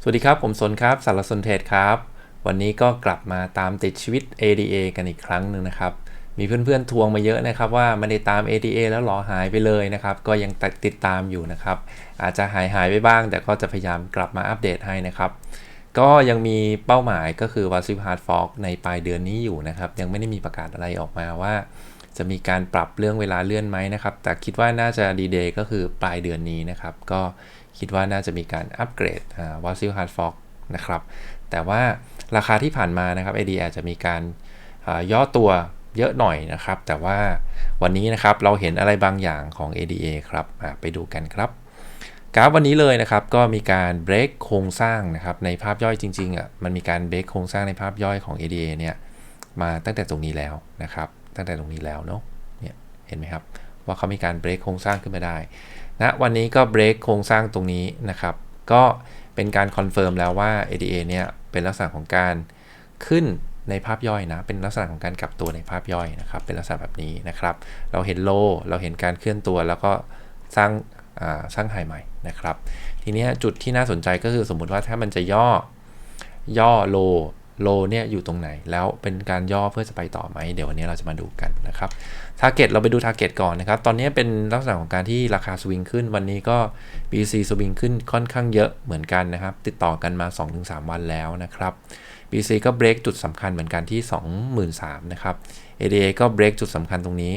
สวัสดีครับ ผมสนครับ สารสนเทศครับ วันนี้ก็กลับมาตามติดชีวิต ADA กันอีกครั้งหนึ่งนะครับ มีเพื่อนๆทวงมาเยอะนะครับว่าไม่ได้ตาม ADA แล้วหรอหายไปเลยนะครับ ก็ยังติดตามอยู่นะครับ อาจจะหายหายไปบ้าง แต่ก็จะพยายามกลับมาอัปเดตให้นะครับ ก็ยังมีเป้าหมายก็คือ w a s i v Hard Fork ในปลายเดือนนี้อยู่นะครับ ยังไม่ได้มีประกาศอะไรออกมาว่า จะมีการปรับเรื่องเวลาเลื่อนไหมนะครับ แต่คิดว่าน่าจะดีเดย์ก็คือปลายเดือนนี้นะครับ ก็ คิดว่าน่าจะมีการอัปเกรดวอซิลฮาร์ดฟอกนะครับ แต่ว่าราคาที่ผ่านมานะครับ ADA จะมีการย่อตัวเยอะหน่อยนะครับ แต่ว่าวันนี้นะครับเราเห็นอะไรบางอย่างของ ADA ครับไปดูกันครับกราฟวันนี้เลยนะครับก็มีการเบรกโครงสร้างนะครับในภาพย่อยจริงๆอะมันมีการเบรกโครงสร้างในภาพย่อยของ ADA เนี่ยมาตั้งแต่ตรงนี้แล้วนะครับ ตั้งแต่ตรงนี้แล้วเนาะเนี่ยเห็นไหมครับว่าเขามีการเบรกโครงสร้างขึ้นมาได้ นะวันนี้ก็เบรกโครงสร้างตรงนี้นะครับ ก็เป็นการคอนเฟิร์มแล้วว่า ADA เนี่ยเป็นลักษณะของการขึ้นในภาพย่อยนะ เป็นลักษณะของการกลับตัวในภาพย่อยนะครับ เป็นลักษณะแบบนี้นะครับ เราเห็นโล เราเห็นการเคลื่อนตัวแล้วก็สร้างสร้างไฮใหม่นะครับ ทีนี้จุดที่น่าสนใจก็คือสมมุติว่าถ้ามันจะย่อย่อโล โลเนี่ยอยู่ตรงไหน แล้วเป็นการย่อเพื่อจะไปต่อไหมเดี๋ยววันนี้เราจะมาดูกันนะครับทาร์เก็ตเราไปดูทาร์เก็ตก่อนนะครับ ตอนนี้เป็นลักษณะของการที่ราคาสวิงขึ้น วันนี้ก็ BC สวิงขึ้นค่อนข้างเยอะเหมือนกันนะครับ ติดต่อกันมา 2-3 วันแล้วนะครับ BC ก็เบรกจุดสำคัญเหมือนกันที่ 23,000นะครับ ADA ก็เบรกจุดสำคัญตรงนี้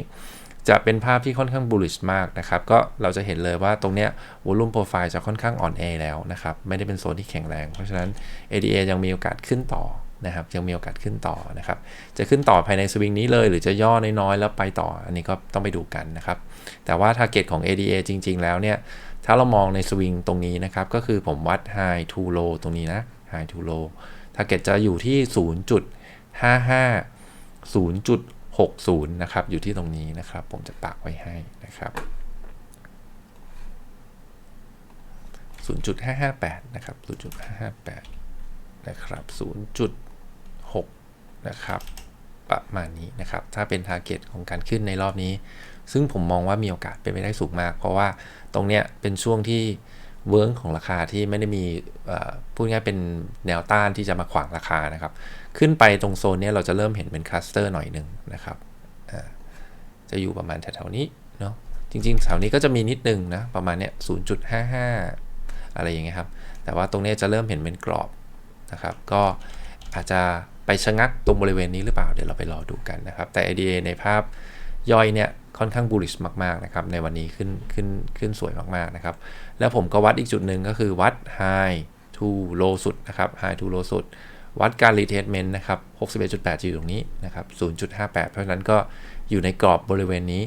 จะเป็นภาพที่ค่อนข้าง bullish มากนะครับ ก็เราจะเห็นเลยว่าตรงเนี้ย volume profile จะค่อนข้างอ่อนแอแล้วนะครับ ไม่ได้เป็นโซนที่แข็งแรง เพราะฉะนั้น ADA ยังมีโอกาสขึ้นต่อ นะครับยังมีโอกาสขึ้นต่อนะครับ จะขึ้นต่อภายในสวิงนี้เลย หรือจะย่อน้อยๆแล้วไปต่อ อันนี้ก็ต้องไปดูกันนะครับ แต่ว่า target ของ ADA จริง ๆ แล้วเนี่ย ถ้าเรามองในสวิงตรงนี้นะครับ ก็คือผมวัด high to low ตรงนี้นะ high to low target จะอยู่ที่ 0.55 0.60 นะครับ อยู่ที่ตรงนี้นะครับ ผมจะปักไว้ให้นะครับ0.558 นะครับ 0.558 นะครับ0.6 นะครับประมาณนี้นะครับ ถ้าเป็น target ของการขึ้นในรอบนี้ ซึ่งผมมองว่ามีโอกาสเป็นไปได้สูงมาก เพราะว่าตรงเนี้ยเป็นช่วงที่เวิร์กของราคาที่ไม่ได้มีพูดง่ายเป็นแนวต้านที่จะมาขวางราคานะครับ ขึ้นไปตรงโซนนี้เราจะเริ่มเห็นเป็นคลัสเตอร์หน่อยหนึ่งนะครับจะอยู่ประมาณแถวๆนี้เนาะจริงๆแถวนี้ก็จะมีนิดนึงนะประมาณเนี้ย0.55 อะไรอย่างเงี้ยครับ แต่ว่าตรงนี้จะเริ่มเห็นเป็นกรอบนะครับ ก็อาจจะไปชะงักตรงบริเวณนี้หรือเปล่าเดี๋ยวเราไปรอดูกันนะครับ แต่ IDA ในภาพย่อยเนี่ยค่อนข้าง bullish มากๆนะครับในวันนี้ขึ้นขึ้นขึ้นสวยมากๆนะครับ แล้วผมก็วัดอีกจุดหนึ่งก็คือวัด high to low สุดนะครับ high to low สุด วัดการ retestment นะครับ 61.8อยู่ตรงนี้นะครับ 0.58 เพราะฉะนั้นก็อยู่ในกรอบบริเวณนี้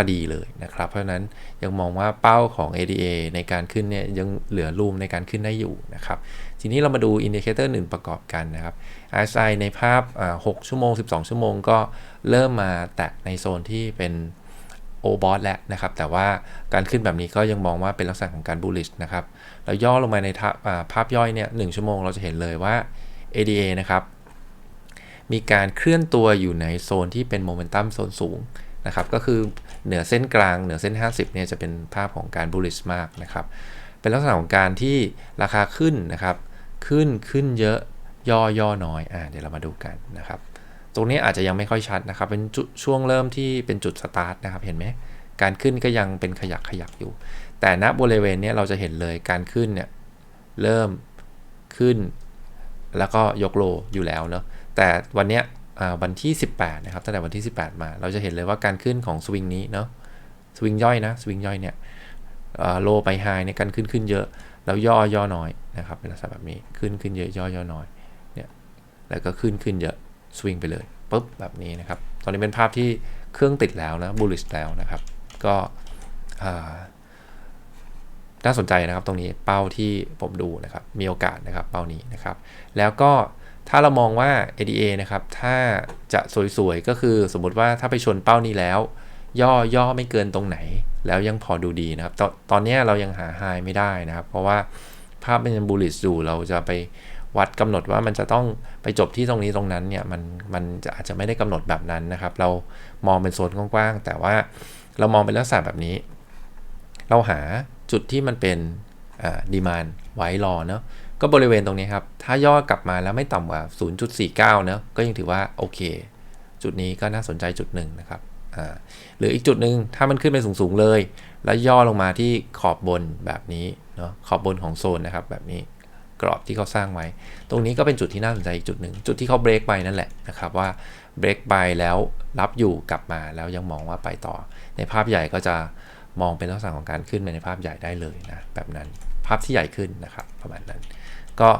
พอดีเลยนะครับ เพราะฉะนั้นยังมองว่าเป้าของ ADA ในการขึ้นเนี่ยยังเหลือรูมในการขึ้นได้อยู่นะครับ ทีนี้เรามาดูอินดิเคเตอร์หนึ่งประกอบกันนะครับ RSI ในภาพ 6 ชั่วโมง 12 ชั่วโมงก็เริ่มมาแตะในโซนที่เป็นโอบอสแล้วนะครับ แต่ว่าการขึ้นแบบนี้ก็ยังมองว่าเป็นลักษณะของการ bullish นะครับเราย่อลงมาในภาพย่อยเนี่ย1ชั่วโมงเราจะเห็นเลยว่า ADA นะครับ มีการเคลื่อนตัวอยู่ในโซนที่เป็นโมเมนตัมโซนสูงนะครับ ก็คือ เหนือเส้นกลางเหนือเส้น 50เนี่ยจะเป็นภาพของการ bullish มากนะครับ เป็นลักษณะของการที่ราคาขึ้นนะครับ ขึ้นขึ้นเยอะย่อย่อน้อยอ่าเดี๋ยวเรามาดูกันนะครับ ตรงนี้อาจจะยังไม่ค่อยชัดนะครับ เป็นช่วงเริ่มที่เป็นจุดสตาร์ทนะครับ เห็นไหมการขึ้นก็ยังเป็นขยักขยักอยู่ แต่ณบริเวณนี้เราจะเห็นเลยการขึ้นเนี่ยเริ่มขึ้น แล้วก็ยกโลอยู่แล้วเนาะแต่วันนี้ วันที่ 18 นะครับ ตั้งแต่วันที่ 18 มา เราจะเห็นเลยว่าการขึ้นของสวิงนี้เนาะ สวิงย่อยนะ สวิงย่อยเนี่ยโลไปไฮในการขึ้นขึ้นเยอะ แล้วย่อย่อน้อยนะครับ เป็นลักษณะแบบนี้ ขึ้นขึ้นเยอะ ย่อย่อน้อย เนี่ย แล้วก็ขึ้นขึ้นเยอะ สวิงไปเลยปุ๊บแบบนี้นะครับ ตอนนี้เป็นภาพที่เครื่องติดแล้วนะ bullish แล้วนะครับ ก็น่าสนใจนะครับตรงนี้เป้าที่ผมดูนะครับ มีโอกาสนะครับเป้านี้นะครับ แล้วก็ ถ้าเรามองว่า ADA นะครับ ถ้าจะสวยๆ ก็คือสมมติว่าถ้าไปชนเป้านี้แล้ว ย่อย่อไม่เกินตรงไหน แล้วยังพอดูดีนะครับ ตตอนนี้เรายังหาไฮไม่ได้นะครับ เพราะว่าภาพมันบูลลิชอยู่เราจะไปวัดกำหนดว่ามันจะต้องไปจบที่ตรงนี้ตรงนั้นเนี่ยมันมันจะอาจจะไม่ได้กำหนดแบบนั้นนะครับ เรามองเป็นโซนกว้างๆ แต่ว่าเรามองเป็นลักษณะแบบนี้ เราหาจุดที่มันเป็น ดีมานไว้รอเนาะก็บริเวณตรงนี้ครับ ถ้าย่อกลับมาแล้วไม่ต่ำกว่า 0.49เนะก็ยังถือว่าโอเค จุดนี้ก็น่าสนใจจุดหนึ่งนะครับอ่าหรืออีกจุดหนึ่งถ้ามันขึ้นไปสูงๆเลย แล้วย่อลงมาที่ขอบบนแบบนี้เนาะขอบบนของโซนนะครับแบบนี้กรอบที่เขาสร้างไว้ ตรงนี้ก็เป็นจุดที่น่าสนใจอีกจุดหนึ่งจุดที่เขาเบรกไปนั่นแหละนะครับว่าเบรกไปแล้วรับอยู่กลับมาแล้วยังมองว่าไปต่อ ในภาพใหญ่ก็จะมองเป็นลักษณะของการขึ้นไปในภาพใหญ่ได้เลยนะแบบนั้น ภาพที่ใหญ่ขึ้นนะครับ ประมาณนั้น ก็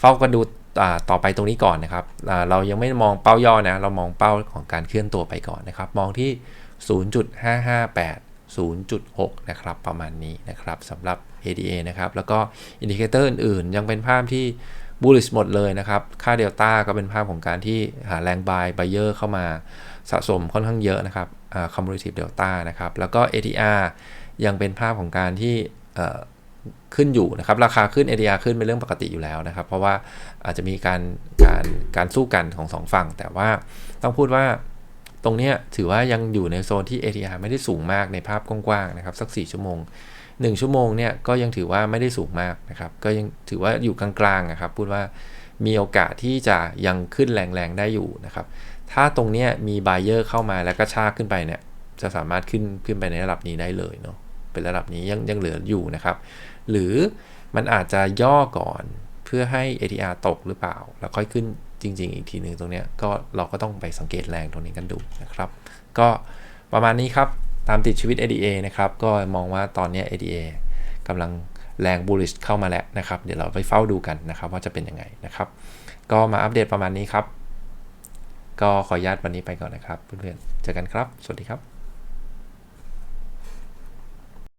เฝ้ากันดูอ่าต่อไปตรงนี้ก่อนนะครับเรายังไม่มองเป้าย่อนะ เรามองเป้าของการเคลื่อนตัวไปก่อนนะครับ มองที่ 0.558 0.6 นะครับ ประมาณนี้นะครับสำหรับ ADA นะครับ แล้วก็อินดิเคเตอร์อื่นๆ ยังเป็นภาพที่ bullish หมดเลยนะครับ ค่าเดลต้าก็เป็นภาพของการที่หาแรง buy buyer เข้ามาสะสมค่อนข้างเยอะนะครับอ่า cumulative delta นะครับ แล้วก็ ATR ยังเป็นภาพของการที่ ขึ้นอยู่นะครับ ราคาขึ้น ADR ขึ้นเป็นเรื่องปกติอยู่แล้วนะครับ เพราะว่าอาจจะมีการการการสู้กันของสองฝั่ง แต่ว่าต้องพูดว่าตรงเนี้ยถือว่ายังอยู่ในโซนที่ ADR ไม่ได้สูงมากในภาพกว้างๆนะครับสัก 4 ชั่วโมง 1 ชั่วโมงเนี่ยก็ยังถือว่าไม่ได้สูงมากนะครับ ก็ยังถือว่าอยู่กลางๆนะครับ พูดว่ามีโอกาสที่จะยังขึ้นแรงๆได้อยู่นะครับ ถ้าตรงเนี้ยมี buyer เข้ามาแล้วก็ชากขึ้นไปเนี่ยจะสามารถขึ้นขึ้นไปในระดับนี้ได้เลยเนาะเป็นระดับนี้ยังยังเหลืออยู่นะครับ หรือมันอาจจะย่อก่อนเพื่อให้ ATR ตกหรือเปล่า แล้วค่อยขึ้นจริง ๆ อีกทีหนึ่งตรงเนี้ยก็เราก็ต้องไปสังเกตแรงตรงนี้กันดูนะครับ ก็ประมาณนี้ครับ ตามติดชีวิต ADA นะครับ ก็มองว่าตอนนี้ ADA กำลังแรง bullish เข้ามาแล้วนะครับ เดี๋ยวเราไปเฝ้าดูกันนะครับ ว่าจะเป็นยังไงนะครับ ก็มาอัปเดตประมาณนี้ครับ ก็ขออนุญาตวันนี้ไปก่อนนะครับเพื่อนๆเจอกันครับ สวัสดีครับ